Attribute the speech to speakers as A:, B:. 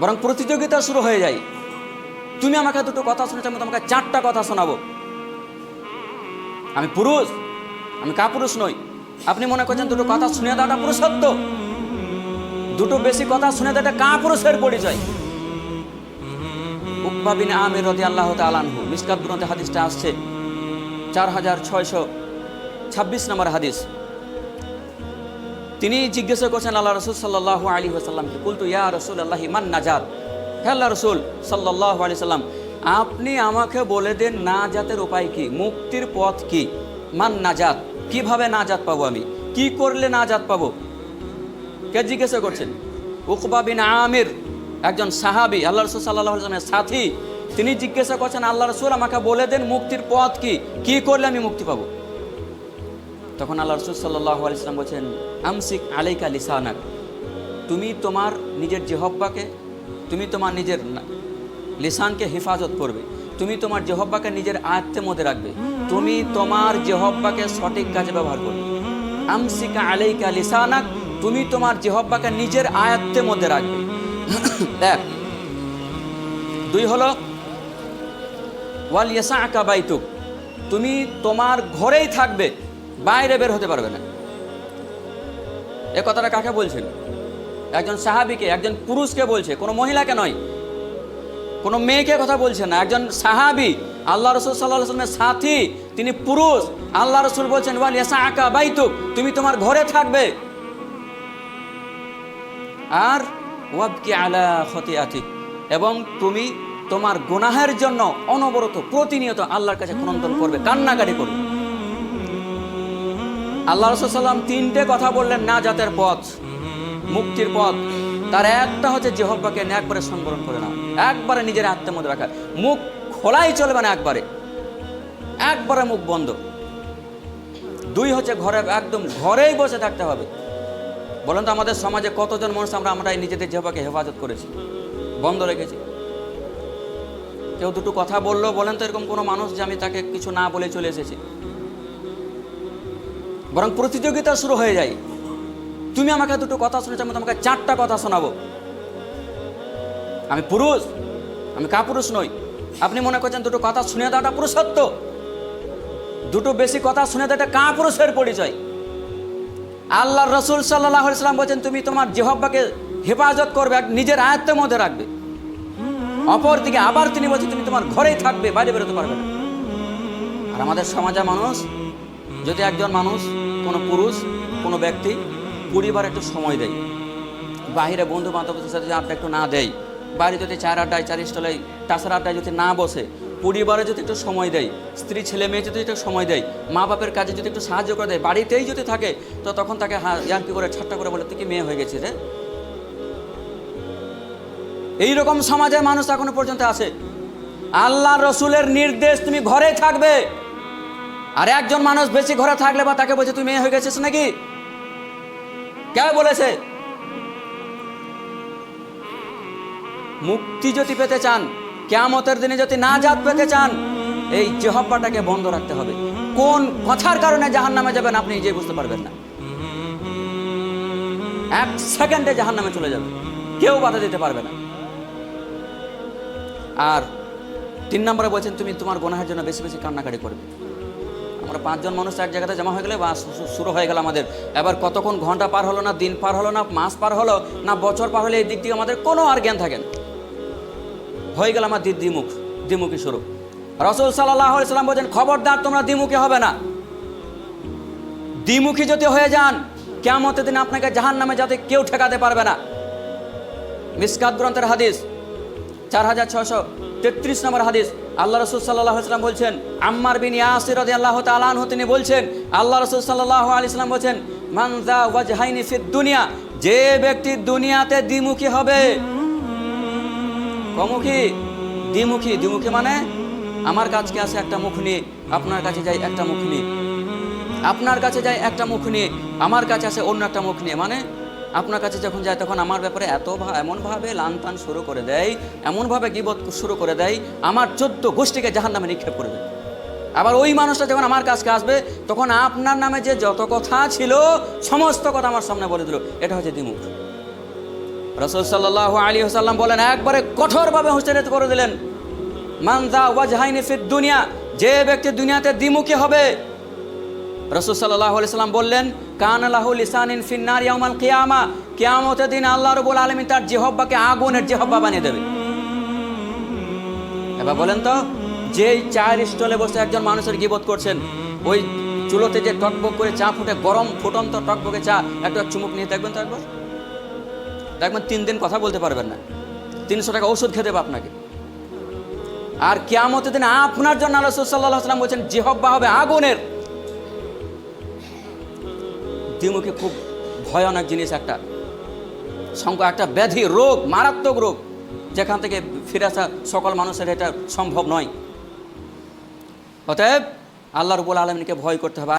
A: বরং প্রতিযোগিতা শুরু হয়ে যায়। তুমি আমাকে দুটো কথা শুনেছো, আমি তোমাকে চারটা কথা শোনাবো। আমি পুরুষ, আমি কাপুরুষ নই। আপনি মনে করছেন দুটো কথা শুনে দেওয়াটা পুরুষত্ব? দুটো বেশি কথা শুনে দেওয়াটা কাপুরুষের পরিচয়। উকবা বিন আমির রদি আল্লাহ তালানহু মিসকাত গ্রন্থে হাদিসটা আসছে। চার হাজার ছয়শো ছাব্বিশ নম্বর হাদিস। তিনি জিজ্ঞাসা করছেন আল্লাহ রসুল সাল্লাহ আলী আসাল্লামকে কুলতু ইয়া রসুল আল্লাহ ইমান নাজাদ হে আল্লাহ রসুল সাল্লাহ আলি সাল্লাম আপনি আমাকে বলে দেন নাজাতের উপায় কি? মুক্তির পথ কি? মান নাজাত, কীভাবে নাজাত পাবো আমি? কি করলে নাজাত পাবো? কে জিজ্ঞাসা করছেন? উকবা বিন আমির, একজন সাহাবি, আল্লাহ রসুল সাল্লাহ আলসালামের সাথী, তিনি জিজ্ঞাসা করছেন, আল্লাহ রসুল আমাকে বলে দেন মুক্তির পথ কি? কি করলে আমি মুক্তি পাবো? তখন আল্লাহ রসুল সাল্লাহ আলিয়াল্লাম বলছেন, আমসিক আলাইকা লিসানাক। তুমি তোমার নিজের জেহব্বাকে, তুমি তোমার নিজের লিসানকে হেফাজত করবে। তুমি তোমার জেহব্বাকে নিজের আয়ত্তের মধ্যে রাখবে। তুমি তোমার জেহব্বাকে সঠিক কাজে ব্যবহার করবে। আমসিকা আলাইকা লিসানাক, তুমি তোমার জেহব্বাকে নিজের আয়ত্তের মধ্যে রাখবে। এক। দুই হলো, ওয়াল ইয়াসা আঁকা বাইতুক। তুমি তোমার ঘরেই থাকবে। বাইরে বের হতে পারবে না। এ কথাটা কাকে বলছেন একজন সাহাবিকে, একজন পুরুষকে বলছে, কোনো মহিলাকে নয়। কোনো মেয়েকে কথা বলছে না। একজন সাহাবি, আল্লাহ রসুল সাল্লাহ সাথী, তিনি পুরুষ। আল্লাহ রসুল বলছেন, ওয়াল ইয়াসা আঁকা বাইতুক, তুমি তোমার ঘরে থাকবে। আর ওয়াবকি আলা খতিয়াতিক এবং তুমি তোমার গুনাহের জন্য অনবরত প্রতিনিয়ত আল্লাহর কাছে ক্রন্দন করবে, কান্নাকাটি করবে। আল্লাহ রসুলাম তিনটে কথা বললেন না জাতের পথ, মুক্তির পথ। তার একটা হচ্ছে জেহব্বাকে একবারে সংবরণ করে নাও। একবারে নিজের আত্মের মধ্যে রাখা। মুখ খোলাই চলবে না একবারে। একবারে মুখ বন্ধ। দুই হচ্ছে ঘরে, একদম ঘরেই বসে থাকতে হবে। বলেন তো, আমাদের সমাজে কতজন মানুষ আমরা আমরা নিজেদের জেহবাকে হেফাজত করেছি? বন্ধ রেখেছি। কেউ দুটো কথা বলল, বলেন তো, এরকম কোনো মানুষ যে আমি তাকে কিছু না বলে চলে এসেছি? বরং প্রতিযোগিতা শুরু হয়ে যায়। তুমি আমাকে দুটো কথা শুনেছো আমি তোমাকে চারটা কথা শোনাবো। আমি পুরুষ, আমি কাপুরুষ নই। আপনি মনে করছেন দুটো কথা শুনে দেওয়াটা পুরুষত্ব? দুটো বেশি কথা শুনে দেওয়াটা কাপুরুষের পরিচয়। আল্লাহ রসুল সাল্লাহ সাল্লাম বলছেন, তুমি তোমার জেহব্বাকে হেফাজত করবে নিজের আয়ত্তের মধ্যে রাখবে। অপর দিকে আবার তিনি বলছেন, তুমি তোমার ঘরেই থাকবে, বাইরে বেরোতে পারবে না। আর আমাদের সমাজে মানুষ যদি একজন মানুষ, কোনো পুরুষ, কোনো ব্যক্তি পরিবার একটু সময় দেয় বাইরে বন্ধু বান্ধবদের সাথে আড্ডা একটু না দেয়, বাড়ি যদি চার আড্ডায়, চার স্টলে টাসার আড্ডায় যদি না বসে, পরিবারে যদি একটু সময় দেয়, স্ত্রী, ছেলে, মেয়ে যদি একটু সময় দেয় মা বাপের কাজে যদি একটু সাহায্য করে দেয়, বাড়িতেই যদি থাকে, তো তখন তাকে ইয়ার কি করে, ঠাট্টা করে বলে, তুই কি মেয়ে হয়ে গেছে রে? এইরকম সমাজে মানুষ এখনও পর্যন্ত আছে। আল্লাহ রসুলের নির্দেশ, তুমি ঘরে থাকবে। আর একজন মানুষ বেশি ঘরে থাকলে বা তাকে বলছে, তুই মেয়ে হয়ে গেছিস নাকি? কে বলেছে? মুক্তি যদি পেতে চান, কেয়ামতের দিনে যদি না জাত পেতে চান, এই জেহব্বাটাকে বন্ধ রাখতে হবে। কোন কথার কারণে জাহান নামে যাবেন আপনি নিজেই বুঝতে পারবেন না। এক সেকেন্ডে জাহান নামে চলে যাবে। কেউ বাধা দিতে পারবে না। আর তিন নম্বরে বলছেন, তুমি তোমার গোনাহের জন্য বেশি বেশি কান্নাকাটি করবে। আমরা পাঁচজন মানুষ এক জায়গাতে জমা হয়ে গেলে বা শুরু হয়ে গেল আমাদের। এবার কতক্ষণ ঘণ্টা পার হলো না, দিন পার হলো না, মাস পার হলো না, বছর পার হলে এই দিক দিয়ে আমাদের কোনো আর জ্ঞান থাকে না। হয়ে গেল আমার দ্বিমুখ, দ্বিমুখী শুরু। রসুল সাল্লাহ সাল্লাম বলছেন, খবরদার, তোমরা দ্বিমুখী হবে না। দ্বিমুখী যদি হয়ে যান কেমতের দিন আপনাকে জাহান নামে যাতে কেউ ঠেকাতে পারবে না। মিসকাত গ্রন্থের হাদিস, চার হাজার ছশো তেত্রিশ নম্বর হাদিস আল্লাহ রসুল সাল্লাহ সাল্লাম বলছেন, আম্মার বিন ইয়াসির রদি আল্লাহ তালানহ তিনি বলছেন, আল্লাহ রসুল সাল্লাহ আলি সাল্লাম বলছেন মানজা ওয়াজহাইনি ফিদ দুনিয়া, যে ব্যক্তি দুনিয়াতে দ্বিমুখী হবে। কমুখী? দ্বিমুখী? দ্বিমুখী মানে আমার কাছে আসে একটা মুখ নিয়ে আপনার কাছে যাই একটা মুখ নিয়ে আপনার কাছে যাই একটা মুখ নিয়ে আমার কাছে আসে অন্য একটা মুখ নিয়ে মানে আপনার কাছে যখন যায় তখন আমার ব্যাপারে এত এমনভাবে লানতান শুরু করে দেয়, এমনভাবে গিবত শুরু করে দেয়, আমার চোদ্দ গোষ্ঠীকে জাহান নামে নিক্ষেপ করে দেয়। আবার ওই মানুষটা যখন আমার কাছকে আসবে, তখন আপনার নামে যে যত কথা ছিল, সমস্ত কথা আমার সামনে বলে দিল, এটা হচ্ছে দ্বিমুখ। রসুল সাল্লাহ আলী সাল্লাম বলেন, একবারে কঠোরভাবে হুঁশিয়ারি করে দিলেন মানজা ওয়াজহাইনি ফিদ দুনিয়া যে ব্যক্তি দুনিয়াতে দ্বিমুখী হবে রসুল সাল্লাহ সাল্লাম বললেন, কান আলাহুল ইসানিন ফিন্নার ইয়ামাল কিয়ামা কিয়ামতের দিন আল্লাহ রবুল আলমী তার জেহব্বাকে আগুনের জেহব্বা বানিয়ে দেবে। এবার বলেন তো, যেই চায়ের স্টলে বসে একজন মানুষের গিবত করছেন, ওই চুলোতে যে টকবক করে চা ফুটে, গরম ফুটন্ত টকবকে চা, একটা চুমুক নিয়ে দেখবেন তো একবার? দেখবেন তিন দিন কথা বলতে পারবেন না। তিনশো টাকা ওষুধ খেতে হবে আপনাকে। আর কেয়ামতের দিন আপনার জন্য আল্লাহ সাল্লাহ সাল্লাম বলছেন, জেহব্বা হবে আগুনের। দ্বিমুখী খুব ভয়ানক জিনিস একটা। সংখ্যা একটা ব্যাধি, রোগ, মারাত্মক রোগ, যেখান থেকে ফিরে আসা সকল মানুষের এটা সম্ভব নয়। অতএব আল্লাহ রবুল আলমীকে ভয় করতে হবে।